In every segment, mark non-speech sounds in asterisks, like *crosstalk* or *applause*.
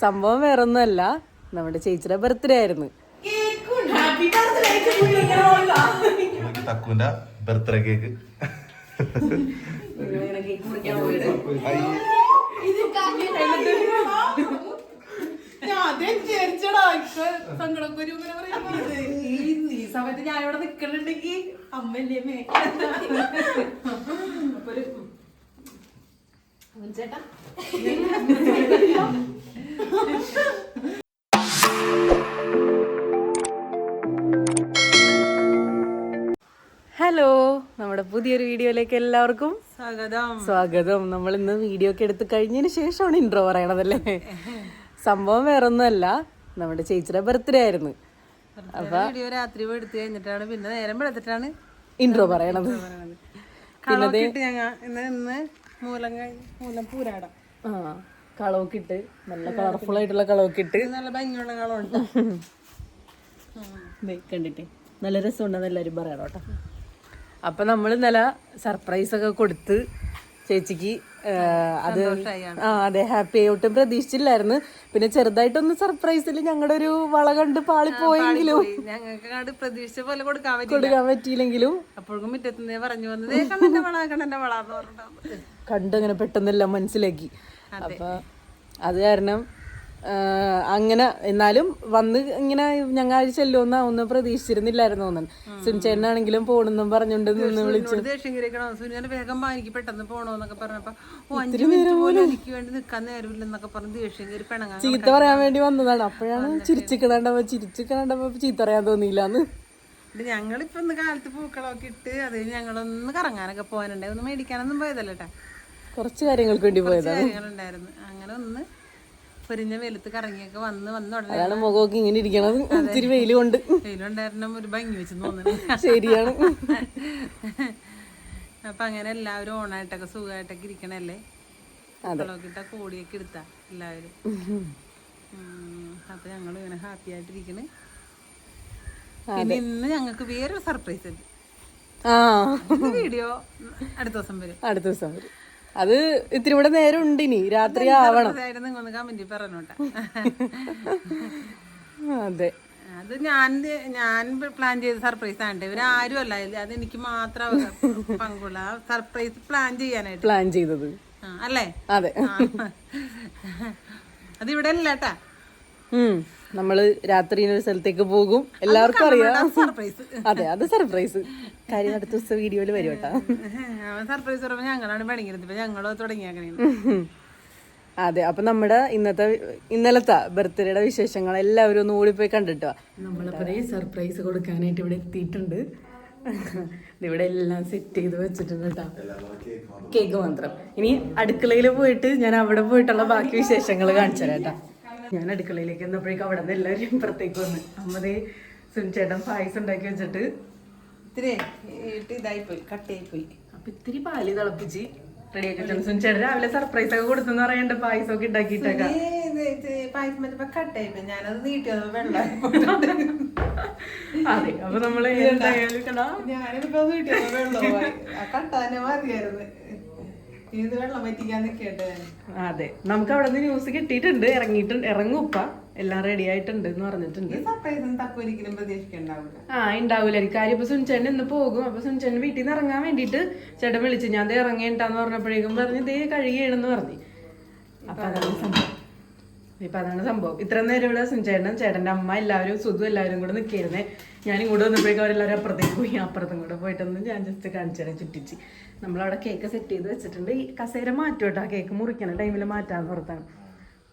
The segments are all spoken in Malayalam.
സംഭവം വേറെ ഒന്നുമല്ല നമ്മുടെ ചേച്ചിയുടെ ബർത്ത്ഡേ ആയിരുന്നു. തക്കുവിന്റെ ബർത്ത്ഡേ കേക്ക് ഈ സമയത്ത് ഞാൻ ഇവിടെ നിക്കണുണ്ടെങ്കി അമ്മല്ലേ മേ ചേട്ടാ ഹലോ നമ്മുടെ പുതിയൊരു വീഡിയോയിലേക്ക് എല്ലാവർക്കും സ്വാഗതം. സ്വാഗതം. നമ്മൾ ഇന്ന് വീഡിയോ ഒക്കെ എടുത്ത് കഴിഞ്ഞതിന് ശേഷമാണ് ഇൻട്രോ പറയണതല്ലേ? സംഭവം വേറൊന്നുമല്ല. നമ്മുടെ ചേച്ചിയുടെ ബർത്ത്ഡേ ആയിരുന്നു. വീഡിയോ രാത്രി എടുത്തു കഴിഞ്ഞിട്ടാണ്. പിന്നെ നേരം വെളുത്തിട്ടാണ് ഇൻട്രോ പറയണത്. പിന്നെ ഞങ്ങ ഇന്ന് ഇന്ന് മൂലം മൂലം പൂരാടം. ആ. കളവൊക്കെ ഇട്ട് നല്ല കളർഫുൾ ആയിട്ടുള്ള കളവൊക്കെ ഇട്ട്. നല്ല ഭംഗിയുള്ള കളവുണ്ട്. കണ്ടിട്ട്. നല്ല രസമുണ്ടെന്ന് എല്ലാവരും പറയണം കേട്ടോ അപ്പൊ നമ്മൾ നല്ല സർപ്രൈസ് ഒക്കെ കൊടുത്ത് ചേച്ചിക്ക് അത് ആ അതെ ഹാപ്പി ആയിട്ടും പ്രതീക്ഷിച്ചില്ലായിരുന്നു. പിന്നെ ചെറുതായിട്ടൊന്ന് സർപ്രൈസിൽ ഞങ്ങളുടെ ഒരു വള കണ്ട് പാളിപ്പോയെങ്കിലും ഞങ്ങൾക്ക് കണ്ട് പ്രതീക്ഷിച്ച പോലെ കൊടുക്കാൻ കൊടുക്കാൻ പറ്റിയില്ലെങ്കിലും അപ്പോഴും മുറ്റത്തുനിന്ന് പറഞ്ഞു വന്നത് "ദേ കണ്ണന്റെ വള കണ്ണന്റെ വള എന്ന് പറഞ്ഞിട്ടുണ്ട് കണ്ട് അങ്ങനെ പെട്ടെന്നെല്ലാം മനസ്സിലാക്കി. അപ്പൊ അത് കാരണം അങ്ങനെ എന്നാലും വന്ന് ഇങ്ങനെ ഞങ്ങൾ ചെല്ലുമെന്ന് ഒന്നും പ്രതീക്ഷിച്ചിരുന്നില്ലായിരുന്നു തോന്നുന്നു സുനിച്ചേട്ടനാണെങ്കിലും പോണെന്നും പറഞ്ഞുകൊണ്ട് നിന്ന് വിളിച്ചു. വേഗം വാ, എനിക്ക് പെട്ടെന്ന് പോണോന്നൊക്കെ പറഞ്ഞപ്പോ ഒത്തിരി പോലും എനിക്ക് വേണ്ടി നിക്കാൻ നേരമില്ലെന്നൊക്കെ പറഞ്ഞ് ദേഷ്യം കയറി പിണങ്ങാൻ ചീത്ത പറയാൻ വേണ്ടി വന്നതാണ്. അപ്പോഴാണ് ചിരിച്ചിക്കണണ്ടപ്പോ ചിരിച്ചിക്കണണ്ടപ്പോ ചീത്ത പറയാൻ തോന്നിയില്ലാന്ന്. ഞങ്ങളിപ്പോ ഇന്ന് കാലത്ത് പൂക്കളൊക്കെ ഇട്ട് അത് ഞങ്ങളൊന്ന് കറങ്ങാനൊക്കെ പോകാനുണ്ടായി. ഒന്ന് മേടിക്കാനൊന്നും പോയതല്ല കേട്ടാ കുറച്ച് കാര്യങ്ങൾക്ക് വേണ്ടി പോയതാണ് കാര്യങ്ങളുണ്ടായിരുന്നു. അങ്ങനെ ഒന്ന് പൊരിഞ്ഞ വെയിലത്ത് കറങ്ങിയൊക്കെ വന്ന് വന്ന ഉടനെ അതാണ് മുഖമൊക്കെ ഇങ്ങനെ ഇരിക്കണത്. ഇത്തിരി വെയിൽ കൊണ്ട്. വെയിലുണ്ടായിരുന്ന ഒരു ഭംഗി വെച്ച് തോന്നുന്നു. ശരിയാണ്. അപ്പൊ അങ്ങനെ എല്ലാവരും ഓണായിട്ടൊക്കെ സുഖമായിട്ടൊക്കെ ഇരിക്കണല്ലേ? പൂക്കളൊക്കെ ഇട്ട കോടിയൊക്കെ എടുത്താ എല്ലാവരും. അപ്പൊ ഞങ്ങൾ ഇങ്ങനെ ഹാപ്പി ആയിട്ടിരിക്കണ്. പിന്നെ ഇന്ന് ഞങ്ങൾക്ക് വേറൊരു സർപ്രൈസ് ഉണ്ട് വീഡിയോ അടുത്ത ദിവസം വരും. അടുത്ത ദിവസം വരും. അത് ഇത്തിരി കൂടെ നേരം ഉണ്ട് ഇനി. രാത്രി ആവണം. അതെ. അത് ഞാൻ ഞാൻ പ്ലാൻ ചെയ്ത സർപ്രൈസ് ആണ് ഇവർ ആരും അല്ല. അത് എനിക്ക് മാത്രം പങ്കുള്ള സർപ്രൈസ് പ്ലാൻ ചെയ്യാനായിട്ട്. പ്ലാൻ ചെയ്തത്. അല്ലേ? അതെ. അത് ആ. അത് നമ്മൾ രാത്രി ഒരു സ്ഥലത്തേക്ക് പോകും. എല്ലാവർക്കും അറിയാം. സർപ്രൈസ് അതെ അത് സർപ്രൈസ് കാര്യം അടുത്ത ദിവസം വീഡിയോയിൽ വരും കേട്ടോ. സർപ്രൈസ് ഞങ്ങളാണ് ഇപ്പൊ ഞങ്ങളോ അതെ അപ്പൊ നമ്മുടെ ഇന്നത്തെ ഇന്നലത്തെ ബർത്ത്ഡേയുടെ വിശേഷങ്ങൾ എല്ലാവരും ഒന്ന് ഓടിപ്പോയി കണ്ടിട്ടോ. നമ്മളിപ്പോ സർപ്രൈസ് കൊടുക്കാനായിട്ട് ഇവിടെ എത്തിയിട്ടുണ്ട്. ഇവിടെ എല്ലാം സെറ്റ് ചെയ്ത് വെച്ചിട്ടുണ്ട് കേട്ടോ. കേക്ക് മാത്രം. ഇനി അടുക്കളയിൽ പോയിട്ട് ഞാൻ അവിടെ പോയിട്ടുള്ള ബാക്കി വിശേഷങ്ങൾ കാണിച്ചു തരാം കേട്ടോ. ഞാൻ അടുക്കളയിലേക്ക് വന്നപ്പോഴേക്കും അവിടെ നിന്ന് എല്ലാവരും ഇപ്പുറത്തേക്ക് വന്ന്. അമ്മതേ സുനിച്ചേട്ടൻ പായസം ഉണ്ടാക്കി വെച്ചിട്ട് ഇത്തിരി ഇട്ട് ഇതായി പോയി കട്ടയായി പോയി അപ്പൊ ഇത്തിരി പാൽ തിളപ്പിച്ച് റെഡിയാക്കി വെച്ചു സുനിച്ചേട്ടൻ രാവിലെ സർപ്രൈസ് ഒക്കെ കൊടുത്തെന്ന് പറയണ്ട പായസം ഒക്കെ ഉണ്ടാക്കിട്ടാ പായസം വെച്ചപ്പോ കട്ടായി പോയി ഞാനത് നീട്ടിയത് വെള്ളം അതെ അപ്പൊ നമ്മൾ എന്തായാലും ഞാനിപ്പോ വീട്ടിൽ വെള്ളമായി തന്നെ കട്ട അതെ നമുക്ക് അവിടെ നിന്ന് ന്യൂസ് കിട്ടിയിട്ടുണ്ട്. ഇറങ്ങിയിട്ടുണ്ട്. ഇറങ്ങുപ്പ എല്ലാം റെഡി ആയിട്ടുണ്ട് എന്ന് പറഞ്ഞിട്ടുണ്ട്. ആ ഉണ്ടാവില്ല കാര്യം ഇപ്പൊ സുനിച്ചേട്ടൻ ഇന്ന് പോകും. അപ്പൊ സുനിച്ചേട്ടൻ വീട്ടിൽ നിന്ന് ഇറങ്ങാൻ വേണ്ടിട്ട് ചേട്ടൻ വിളിച്ചു ഞാൻ ദേ ഇറങ്ങേണ്ടെന്ന് പറഞ്ഞപ്പോഴേക്കും പറഞ്ഞു ദേ കഴിയണെന്ന് പറഞ്ഞു. അപ്പൊ അതാണ് സംഭവം. ഇപ്പൊ അതാണ് സംഭവം. ഇത്ര നേരം ഇവിടെ സുനിച്ചേട്ടനും ചേട്ടന്റെ അമ്മ എല്ലാവരും സുധു എല്ലാവരും കൂടെ നിൽക്കിയിരുന്നേ. ഞാൻ ഇങ്ങോട്ട് വന്നപ്പോഴേക്കും അവരെല്ലാവരും അപ്പുറത്തേക്ക് പോയി. അപ്പുറത്തും കൂടെ പോയിട്ടൊന്ന് ഞാൻ ജസ്റ്റ് കാണിച്ചു തരാം ചുറ്റിച്ച്. നമ്മളവിടെ കേക്ക് സെറ്റ് ചെയ്ത് വെച്ചിട്ടുണ്ട്. ഈ കസേര മാറ്റും കേട്ടോ. കേക്ക് മുറിക്കണ ടൈമിൽ മാറ്റാന്ന് പുറത്താണ്.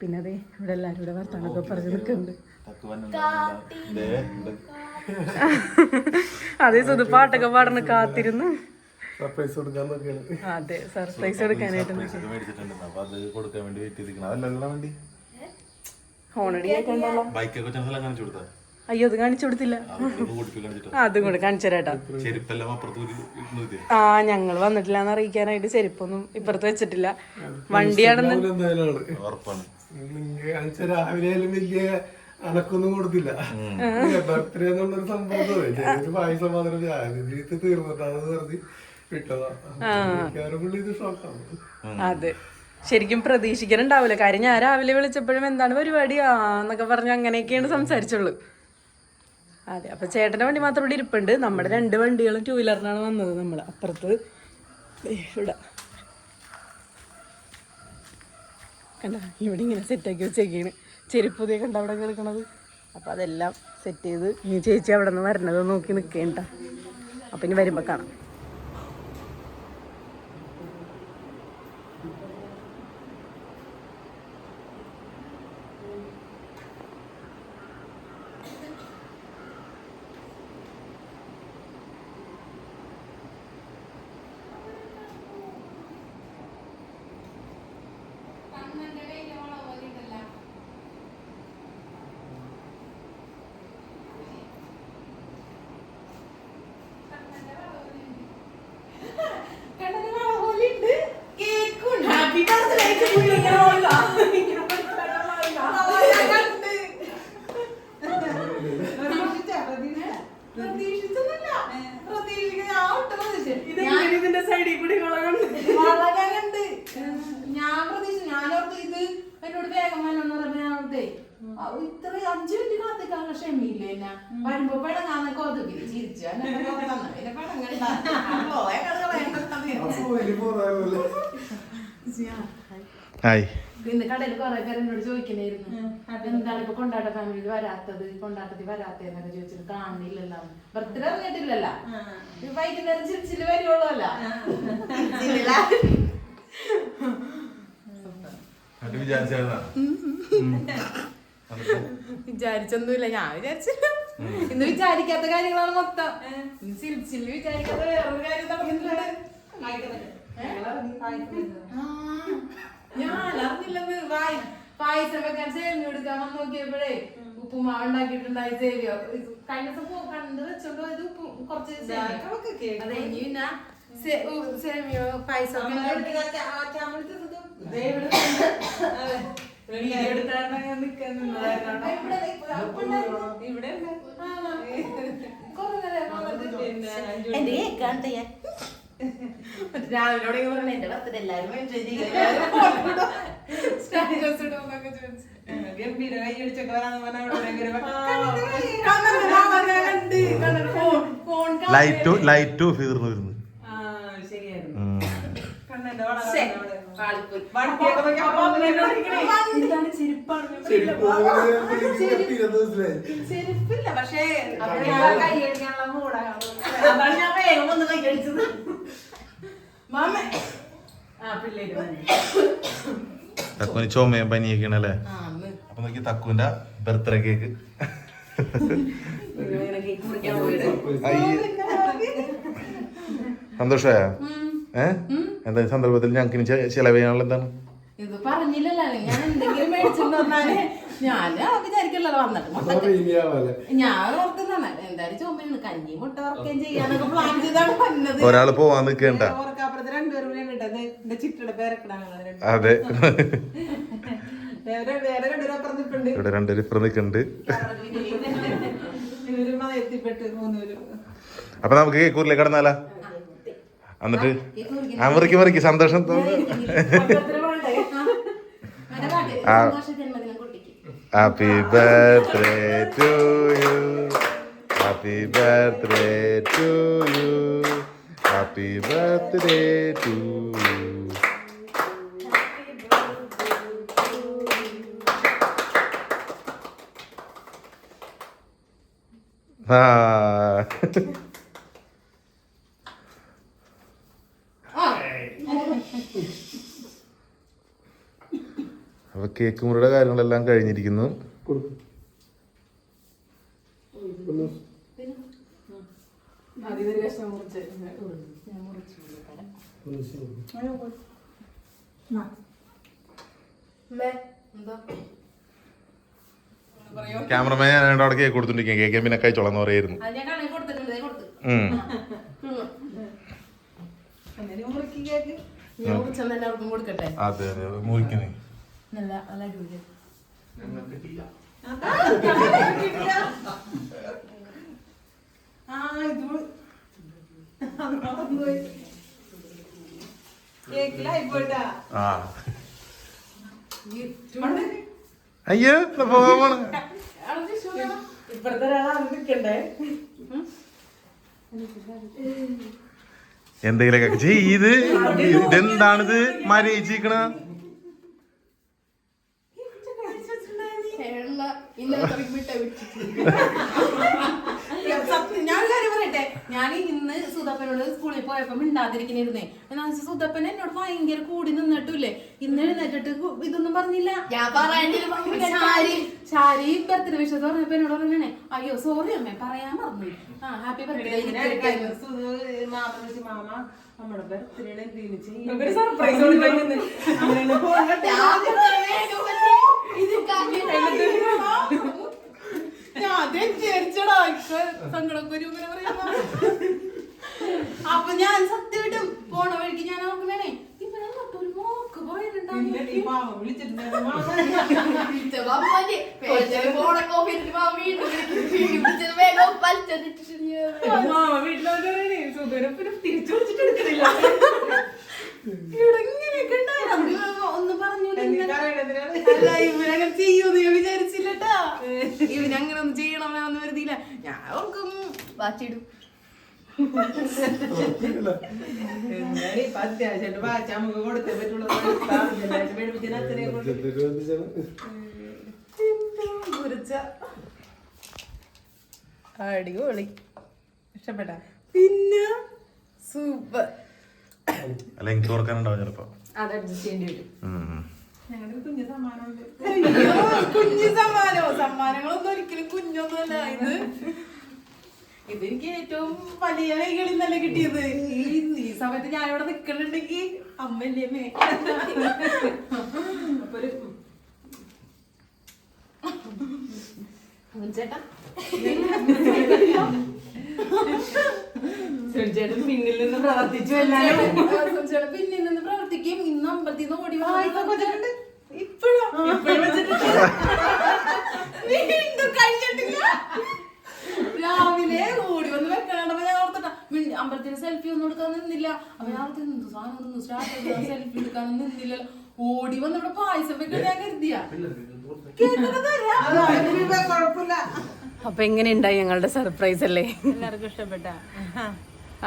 പിന്നെ അതെ ഇവിടെ എല്ലാവരും ഇവിടെ വർത്താനൊക്കെ പറഞ്ഞ് നിൽക്കുന്നുണ്ട്. *laughs* അതെ സുധു പാട്ടൊക്കെ പാടണ് കാത്തിരുന്ന്. സർപ്രൈസ് കൊടുക്കാൻ അതെ സർപ്രൈസ് കൊടുക്കാനായിട്ട് സർപ്രൈസ് മേടിച്ചിട്ടുണ്ട്. അപ്പൊ അത് കൊടുക്കാൻ വേണ്ടി വെയിറ്റ് ചെയ്തിരിക്കണം. അതല്ല വേണ്ടി? അയ്യോ അത് കാണിച്ചു കൊടുത്തില്ല. അതും കൂടെ കാണിച്ചു തരാട്ടോ ആ ഞങ്ങൾ വന്നിട്ടില്ല എന്ന് അറിയിക്കാനായിട്ട് ചെരുപ്പൊന്നും ഇപ്പുറത്ത് വെച്ചിട്ടില്ല. വണ്ടിയാണെന്ന് ഉറപ്പാണ്. രാവിലെ ആയാലും വലിയ അനക്കൊന്നും കൊടുത്തില്ല. ബർത്ത്ഡേ എന്നുള്ളൊരു സംഭവം ചെറിയൊരു പായസം മാത്രം ഞാനിത് തീർന്നിട്ടാണെന്ന് പറഞ്ഞ് വിട്ടതാ. മിക്കവാറും പുള്ളി ഇത് ഷോക്കാണ്. അതെ. ശരിക്കും പ്രതീക്ഷിക്കാനുണ്ടാവില്ല കാര്യം ഞാൻ രാവിലെ വിളിച്ചപ്പോഴും എന്താണ് പരിപാടി പറഞ്ഞ് അങ്ങനെയൊക്കെയാണ് സംസാരിച്ചുള്ളൂ. അതെ അപ്പൊ ചേട്ടന്റെ വണ്ടി മാത്രം ഇവിടെ ഇരിപ്പുണ്ട്. നമ്മുടെ രണ്ട് വണ്ടികളും ടൂ വീലറിനാണ് വന്നത് നമ്മൾ അപ്പുറത്ത് ഇവിടെ. കണ്ട? ഇവിടെ ഇങ്ങനെ സെറ്റാക്കി വെച്ചേക്കാണ്. ചെരുപ്പ് പുതിയ കണ്ട അവിടെ കിടക്കണത് അപ്പോൾ അതെല്ലാം സെറ്റ് ചെയ്ത് ഇനി ചേച്ചി അവിടെ നിന്ന് വരണത് നോക്കി നിൽക്കേണ്ട അപ്പം ഇനി വരുമ്പോൾ കാണാം. ഞാനോർത്തേ ഇത്ര അഞ്ചു മിനിറ്റ് കാത്തിക്കാൻ ക്ഷമയില്ല എന്നെ? വരുമ്പോ പെടങ്ങാന്നൊക്കെ ഒതുക്കി ചിരിച്ചു. ഹായ്. ഇന്ന് കടയിൽ കുറെ പേര് എന്നോട് ചോദിക്കണായിരുന്നു എന്താണ് ഇപ്പൊ കൊണ്ടാട്ട ഫാമിലി വരാത്തത്? കൊണ്ടാട്ടത്തിൽ വരാത്തതെന്നൊക്കെ ചോദിച്ചിട്ട് കാണുന്നില്ലല്ലോ. ബർത്ത്ഡേ അറിഞ്ഞിട്ടില്ലല്ലോ വൈകുന്നേരം ചിരിച്ചിൽ വരുവുള്ളൂ അല്ല? വിചാരിച്ചൊന്നുമില്ല. ഞാൻ വിചാരിച്ചു. ഇന്ന് വിചാരിക്കാത്ത കാര്യങ്ങളാണ് മൊത്തം. ചിരിച്ചിൽ വിചാരിക്കാത്ത വേറൊരു കാര്യം ഞാൻ അറിഞ്ഞില്ലെന്ന് വായി പായസം വെക്കാൻ സേമിയ എടുക്കാൻ വന്ന് നോക്കിയപ്പോഴേ ഉപ്പുമാവ് ഉണ്ടാക്കിയിട്ടുണ്ടായി സേവിയ കഴിഞ്ഞ ദിവസം കണ്ട് വെച്ചോണ്ട് ഇത് ഉപ്പ് കുറച്ച്. അതെ ഇനി പിന്നെ പായസം ലൈറ്റു എന്റെ പറഞ്ഞു എന്റെ ബർത്ത്ഡേ എല്ലാവരും ലൈറ്റ് photo ചെരുപ്പില്ല പക്ഷേ അപ്പൊ ഞാൻ കൈ കഴുകാനുള്ള മൂടാണ് അതാണ് ഞാൻ വേഗം വന്ന് കൈ കഴിച്ചത് മാമ. ആ പിള്ളേര് വന്നു. തക്കുവിന് ചുമയും പനിയൊക്കെയാണ് അല്ലേ? ആ അന്ന് അപ്പൊ നോക്കി തക്കുവിന്റെ ബർത്ത്ഡേ കേക്ക്. സന്തോഷമായ? എന്താ ഈ സന്ദർഭത്തിൽ ഞങ്ങൾക്ക് ഇനി ചെലവ് ചെയ്യാനുള്ള എന്താണ്? ഇത് പറഞ്ഞില്ലല്ലോ ഞാൻ എന്തെങ്കിലും മേടിച്ചിട്ട് വന്നാലേ ഞാൻ വിചാരിക്കല്ലോ വന്നിട്ട് ഞാൻ ഓർക്കുന്നതാണ്. എന്തായാലും കഞ്ഞി മുട്ട വറക്കുകയും ചെയ്യാനൊക്കെ പ്ലാൻ ചെയ്താണ് വന്നത്. ഒരാൾ പോവാൻ നിക്കണ്ട. ഓർക്കപ്പുറത്ത് രണ്ടുപേരും എന്റെ ചിട്ടയുടെ പേരക്കിടാണ് അതെ. ഇവിടെ രണ്ടുപേരും ഇപ്പുറം നിൽക്കുന്നുണ്ട്. അപ്പൊ നമുക്ക് കേക്കൂരിലേക്ക് കടന്നാലാ? എന്നിട്ട് ആ മുറിക്ക് മുറിക്ക്. സന്തോഷം happy birthday to you happy birthday to you happy birthday to you ആ *laughs* അപ്പൊ കേക്ക് മുറിയുടെ കാര്യങ്ങളെല്ലാം കഴിഞ്ഞിരിക്കുന്നു. ക്യാമറമാൻ ഞാൻ അവിടെ കേക്ക് കൊടുത്തോണ്ടിരിക്കും കേക്ക് പിന്നെ കഴിച്ചോളാന്ന് പറയായിരുന്നു. അതെ അതെ മുറിക്കുന്നേ നല്ല നല്ല അടിപൊളി ആ ഇത് അയ്യോ നിൽക്കണ്ടേ? എന്തെങ്കിലൊക്കെ ചെയ്ത്. ഇതെന്താണിത്? മരയിച്ചിക്കണ സത്യം ഞാൻ ഒരു കാര്യം പറയട്ടെ? ഞാൻ ഇന്ന് സുതപ്പനോട് സ്കൂളിൽ പോയപ്പോ മിണ്ടാതിരിക്കണിരുന്നേ എന്നാ വെച്ചാ സുധപ്പൻ എന്നോട് ഭയങ്കര കൂടി നിന്നിട്ടില്ലേ ഇന്ന് എഴുന്നേറ്റിട്ട് ഇതൊന്നും പറഞ്ഞില്ല. ശാരി ബർത്ത്ഡേ വിഷയത്ത് പറഞ്ഞപ്പോ എന്നോട് പറഞ്ഞേ അയ്യോ സോറി അമ്മേ പറയാൻ മറന്നു. ആ ഹാപ്പി ബർത്ത്ഡേ മാമ നമ്മുടെ ബർത്ത്ഡേ സർപ്രൈസ് കൊടുക്കുന്നു ഞാൻ വിചാരിച്ചടാ ഇപ്പൊ പറയുമ്പോ. അപ്പൊ ഞാൻ സത്യമായിട്ടും പോണ വഴിക്ക് ഞാൻ അവർക്ക് വേണേ ഇവനെ തൊട്ട് ഒരു മോക്ക് പറയുന്നുണ്ടാവും ഈ പാവം വിളിച്ചിട്ടുണ്ടായിരുന്നു മാമ മാമ വീട്ടിലൊക്കെ സുധുനെ പിന്നെ തിരിച്ചു വിളിച്ചിട്ട് എടുക്കുന്നില്ല ഇവിടെ ഇങ്ങനെയൊക്കെ ഉണ്ടായിരുന്നു. അവർ ഒന്നും പറഞ്ഞില്ല ഇങ്ങനെ. പറയണതിനാണ് അല്ല ഇവനങ്ങനെ ചെയ്യൂന്ന് ഞാൻ വിചാരിച്ചില്ലട്ടാ ഇവനങ്ങനെ ഒന്നും ചെയ്യണമെന്ന് കരുതിയില്ല ഞാൻ ഓർക്കും വാച്ചിടും എന്നാലും ഇപ്പൊ അത്യാവശ്യമായിട്ട് വായിച്ച നമുക്ക് കൊടുത്തേ പറ്റുള്ളൂ. പേടിപ്പിച്ചാൽ അച്ഛനെ കൊണ്ട് ഇതൊക്കെ എന്തിച്ചാണ്? കുറിച്ച. അടിപൊളി. ഇഷ്ടപ്പെട്ട? പിന്നെ സൂപ്പർ അല്ല എനിക്ക് ഓർക്കാനുണ്ടാവും ചിലപ്പോ. അത് അഡ്ജസ്റ്റ് ചെയ്യേണ്ടി വരും. ഞങ്ങളുടെ കുഞ്ഞു സമ്മാനമുണ്ട്. അയ്യോ കുഞ്ഞു സമ്മാനോ സമ്മാനങ്ങളൊന്നും ഒരിക്കലും കുഞ്ഞൊന്നുമല്ല. ഇത് ഇതെനിക്ക് ഏറ്റവും വലിയ കൈകളിൽ നിന്നല്ലേ കിട്ടിയത്. ഈ ഈ സമയത്ത് ഞാൻ ഇവിടെ നിക്കണുണ്ടെങ്കിൽ അമ്മല്ലേ മേ അപ്പൊ ഒരു ചേട്ടാ ചേട്ടൻ പിന്നിൽ നിന്ന് പ്രവർത്തിച്ചു എല്ലാരും പിന്നിൽ പിന്നെ നിന്ന് പ്രവർത്തിക്കും ഇന്ന് അമ്പലത്തിൽ നിന്ന് ഓടി വെച്ചിട്ടുണ്ട്. ഇപ്പോഴും വീണ്ടും കഴിഞ്ഞിട്ടില്ല. രാവിലെ ഓടി വന്ന് വെക്കണപ്പോ ഞാൻ ഓർത്തിട്ടാ അമ്പലത്തിന് സെൽഫി ഒന്നും എടുക്കാൻ നിന്നില്ല. അപ്പൊ ഞാൻ ഓർത്ത് നിന്നു സാധനം ഒന്നും സ്റ്റാർട്ട് സെൽഫി എടുക്കാൻ നിന്നില്ല ഓടി വന്ന് ഇവിടെ പായസം വെക്കാൻ ഞാൻ കരുതിയ. അപ്പൊ എങ്ങനെ ഉണ്ടായി ഞങ്ങളുടെ സർപ്രൈസ് അല്ലേ? എല്ലാവർക്കും ഇഷ്ടപ്പെട്ട.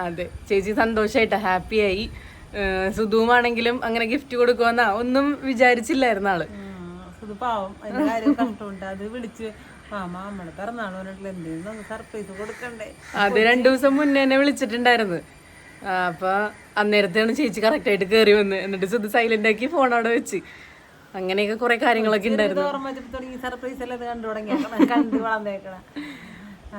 അതെ ചേച്ചി സന്തോഷായിട്ട് ഹാപ്പിയായി. സുധുവാണെങ്കിലും അങ്ങനെ ഗിഫ്റ്റ് കൊടുക്കുമെന്നാ ഒന്നും വിചാരിച്ചില്ലായിരുന്നു ആൾ. അത് പാവം. അത് വിളിച്ച് അത് രണ്ടു ദിവസം മുന്നേ എന്നെ വിളിച്ചിട്ടുണ്ടായിരുന്നു. അപ്പൊ അന്നേരത്തെയാണ് ചേച്ചി കറക്റ്റ് ആയിട്ട് കേറി വന്ന്. എന്നിട്ട് ഇത് സൈലന്റ് ആക്കി ഫോൺ അവിടെ വെച്ച്. അങ്ങനെയൊക്കെ കുറെ കാര്യങ്ങളൊക്കെ ഉണ്ടായിരുന്നു. സർപ്രൈസ് എല്ലാം കണ്ടു തുടങ്ങിയേക്കണം കണ്ടു വളർന്നേക്കണം.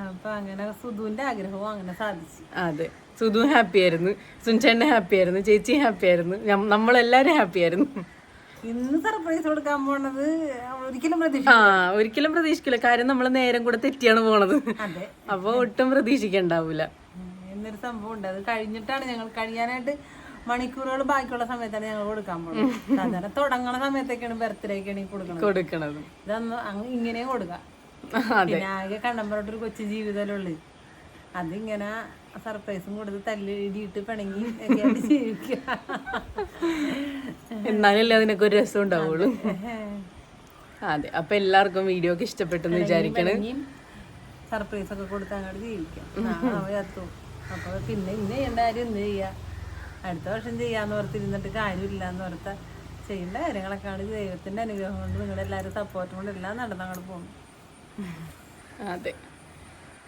അപ്പൊ അങ്ങനെ സുധുവിന്റെ ആഗ്രഹവും അങ്ങനെ സാധിച്ചു. അതെ. സുധു ഹാപ്പി ആയിരുന്നു. സുൻചേട്ടൻ ഹാപ്പി ആയിരുന്നു. ചേച്ചി ഹാപ്പി ആയിരുന്നു. നമ്മളെല്ലാരും ഹാപ്പി ആയിരുന്നു. ഇന്ന് സർപ്രൈസ് കൊടുക്കാൻ പോണത് ഒരിക്കലും പ്രതീക്ഷ ആ ഒരിക്കലും പ്രതീക്ഷിക്കില്ല. കാര്യം നമ്മൾ നേരം കൂടെ തെറ്റിയാണ് പോണത്. അപ്പൊ ഒട്ടും പ്രതീക്ഷിക്കണ്ടാവൂല. എന്നൊരു സംഭവം ഉണ്ട്. അത് കഴിഞ്ഞിട്ടാണ് ഞങ്ങൾ കഴിയാനായിട്ട് മണിക്കൂറുകൾ ബാക്കിയുള്ള സമയത്താണ് ഞങ്ങൾ കൊടുക്കാൻ പോകുന്നത് സാധാരണ തുടങ്ങണ സമയത്തൊക്കെയാണ് ബർത്ത്ഡേക്കാണ് ഈ കൊടുക്കുന്നത് കൊടുക്കണത്. ഇതൊന്ന് അങ്ങ് ഇങ്ങനെ കൊടുക്കാം. പിന്നെ ആകെ കണ്ടമ്പറോട്ടൊരു കൊച്ചു ജീവിതമല്ലേ അതിങ്ങനെ സർപ്രൈസും കൊടുത്ത് തല്ല് ഇടിയിട്ട് പിണങ്ങി ഒക്കെ ആയിട്ട് ജീവിക്കുക എന്നാലല്ലേ അതിനൊക്കെ ഒരു രസം ഉണ്ടാവുള്ളൂ. അതെ. അപ്പൊ എല്ലാവർക്കും വീഡിയോ ഒക്കെ ഇഷ്ടപ്പെട്ടെന്ന് വിചാരിക്കണം. സർപ്രൈസ് ഒക്കെ കൊടുത്ത് അങ്ങോട്ട് ജീവിക്കാം. അപ്പൊ പിന്നെ ഇന്ന് ചെയ്യേണ്ട കാര്യം എന്ത് ചെയ്യാ. അടുത്ത വർഷം ചെയ്യാന്ന് ഓർത്തിരുന്നിട്ട് കാര്യമില്ല എന്ന് ഓർത്ത ചെയ്യേണ്ട കാര്യങ്ങളൊക്കെ ആണ് ദൈവത്തിന്റെ അനുഗ്രഹം കൊണ്ട് നിങ്ങളുടെ എല്ലാവരും സപ്പോർട്ടും കൊണ്ട് എല്ലാം നടന്നങ്ങോട്ട് പോകും അതെ.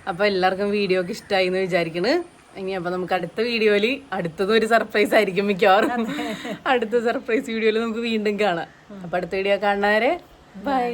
അപ്പൊ എല്ലാവർക്കും വീഡിയോ ഒക്കെ ഇഷ്ടമായി എന്ന് വിചാരിക്കണ്. ഇനി അപ്പൊ നമുക്ക് അടുത്ത വീഡിയോയിൽ അടുത്തതും ഒരു സർപ്രൈസ് ആയിരിക്കും മിക്കവാറും. അടുത്ത സർപ്രൈസ് വീഡിയോയിൽ നമുക്ക് വീണ്ടും കാണാം. അപ്പൊ അടുത്ത വീഡിയോ കാണുന്നവരെ ബൈ